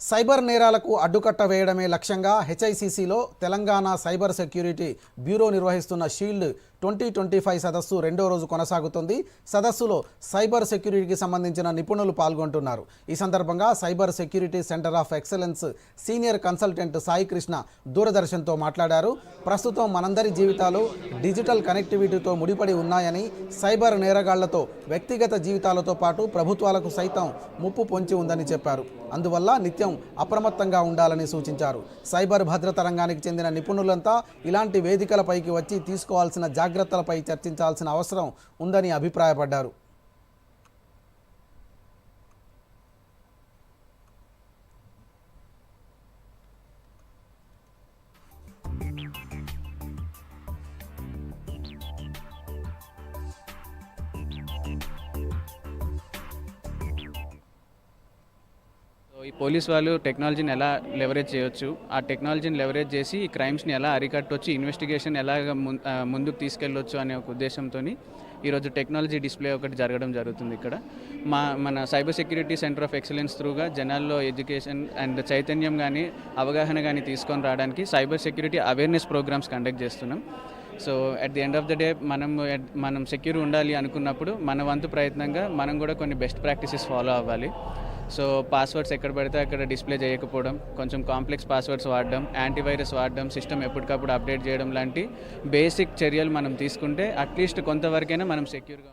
Cyber నేరాలకు అడ్డుకట్ట వేయడమే లక్ష్యంగా హెచ్ఐసిసిలో తెలంగాణ సైబర్ సెక్యూరిటీ బ్యూరో నిర్వహిస్తున్న షీల్డ్ ట్వంటీ ట్వంటీ ఫైవ్ సదస్సు రెండో రోజు కొనసాగుతుంది. సదస్సులో సైబర్ సెక్యూరిటీకి సంబంధించిన నిపుణులు పాల్గొంటున్నారు. ఈ సందర్భంగా cyber security centre of excellence senior consultant Sai Krishna దూరదర్శన్తో మాట్లాడారు. ప్రస్తుతం మనందరి జీవితాలు డిజిటల్ కనెక్టివిటీతో ముడిపడి ఉన్నాయని సైబర్ నేరగాళ్ళతో వ్యక్తిగత జీవితాలతో పాటు ప్రభుత్వాలకు సైతం ముప్పు పొంచి ఉందని చెప్పారు. అందువల్ల నిత్యం అప్రమత్తంగా ఉండాలని సూచించారు. సైబర్ భద్రత రంగానికి చెందిన నిపుణులంతా ఇలాంటి వేదికలపైకి వచ్చి తీసుకోవాల్సిన జాగ్రత్తలపై చర్చించాల్సిన అవసరం ఉందని అభిప్రాయపడ్డారు. ఈ పోలీస్ వాళ్ళు టెక్నాలజీని ఎలా లెవరేజ్ చేయొచ్చు? ఆ టెక్నాలజీని లెవరేజ్ చేసి ఈ క్రైమ్స్ని ఎలా అరికట్టొచ్చు? ఇన్వెస్టిగేషన్ ఎలా ముందుకు తీసుకెళ్ళొచ్చు అనే ఒక ఉద్దేశంతో ఈరోజు టెక్నాలజీ డిస్ప్లే ఒకటి జరగడం జరుగుతుంది ఇక్కడ. మా మన cyber security centre of excellence త్రూగా జనాల్లో ఎడ్యుకేషన్ అండ్ చైతన్యం కానీ అవగాహన కానీ తీసుకొని రావడానికి cyber security awareness programmes conduct చేస్తున్నాం. So at the end of the day మనం మనం సెక్యూర్ ఉండాలి అనుకున్నప్పుడు మన వంతు ప్రయత్నంగా మనం కూడా కొన్ని బెస్ట్ ప్రాక్టీసెస్ ఫాలో అవ్వాలి. సో పాస్వర్డ్స్ ఎక్కడ పడితే అక్కడ డిస్ప్లే చేయకపోవడం కొంచెం కాంప్లెక్స్ పాస్వర్డ్స్ వాడడం యాంటీవైరస్ వాడడం సిస్టమ్ ఎప్పటికప్పుడు అప్డేట్ చేయడం లాంటి బేసిక్ చర్యలు మనం తీసుకుంటే అట్లీస్ట్ కొంతవరకైనా మనం సెక్యూర్గా